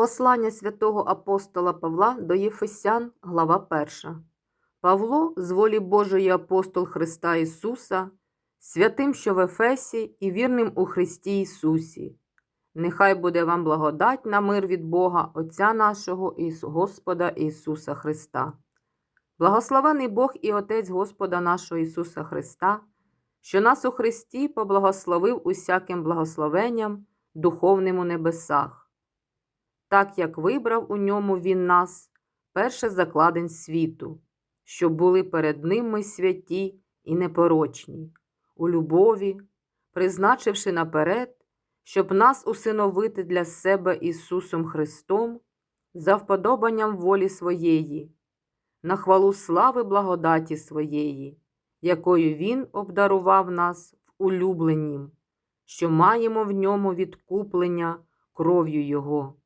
Послання святого апостола Павла до Єфесян, глава 1. Павло, з волі Божої апостол Христа Ісуса, святим, що в Ефесі, і вірним у Христі Ісусі. Нехай буде вам благодать на мир від Бога, Отця нашого і Господа Ісуса Христа. Благословений Бог і Отець Господа нашого Ісуса Христа, що нас у Христі поблагословив усяким благословенням духовним у небесах, так як вибрав у ньому Він нас перше закладень світу, щоб були перед Ним ми святі і непорочні, у любові, призначивши наперед, щоб нас усиновити для себе Ісусом Христом за вподобанням волі своєї, на хвалу слави благодаті своєї, якою Він обдарував нас в улюбленім, що маємо в ньому відкуплення кров'ю Його,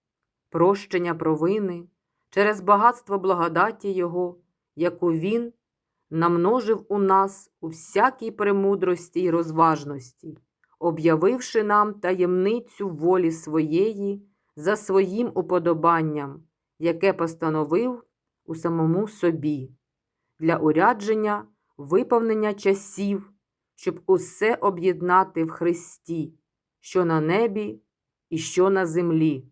прощення провини через багатство благодаті Його, яку Він намножив у нас у всякій премудрості й розважності, об'явивши нам таємницю волі своєї за своїм уподобанням, яке постановив у самому собі, для урядження, виповнення часів, щоб усе об'єднати в Христі, що на небі і що на землі.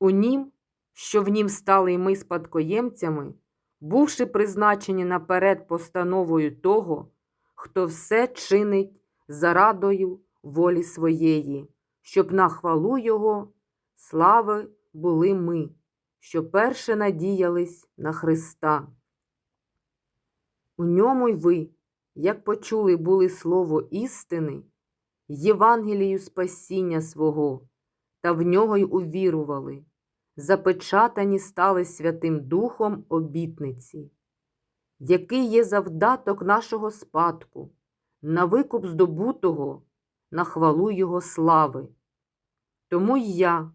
У нім, що в нім стали й ми спадкоємцями, бувши призначені наперед постановою того, хто все чинить зарадою волі своєї, щоб на хвалу Його слави були ми, що перше надіялись на Христа. У ньому й ви, як почули були слово істини, Євангелію спасіння свого, та в нього й увірували, запечатані стали Святим Духом обітниці, який є завдаток нашого спадку, на викуп здобутого, на хвалу Його слави. Тому й я,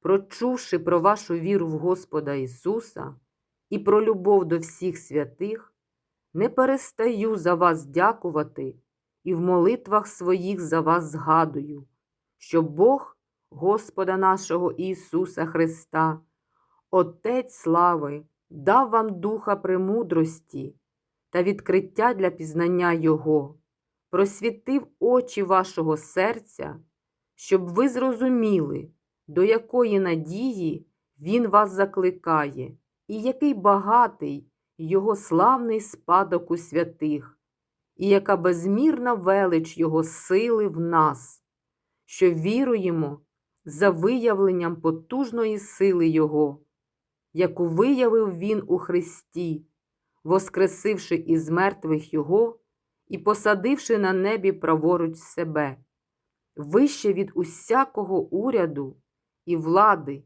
прочувши про вашу віру в Господа Ісуса і про любов до всіх святих, не перестаю за вас дякувати і в молитвах своїх за вас згадую, що Бог Господа нашого Ісуса Христа, Отець слави, дав вам духа премудрості та відкриття для пізнання Його, просвітив очі вашого серця, щоб ви зрозуміли, до якої надії Він вас закликає, і який багатий Його славний спадок у святих, і яка безмірна велич Його сили в нас, що віруємо за виявленням потужної сили Його, яку виявив Він у Христі, воскресивши із мертвих Його і посадивши на небі праворуч себе, вище від усякого уряду і влади,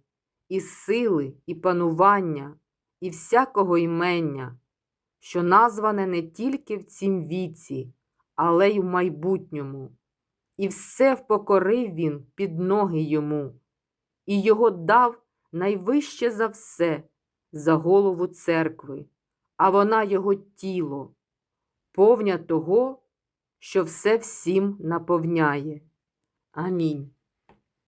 і сили, і панування, і всякого імення, що назване не тільки в цім віці, але й в майбутньому. І все впокорив він під ноги йому, і його дав найвище за все, за голову церкви, а вона його тіло, повня того, що все всім наповняє. Амінь.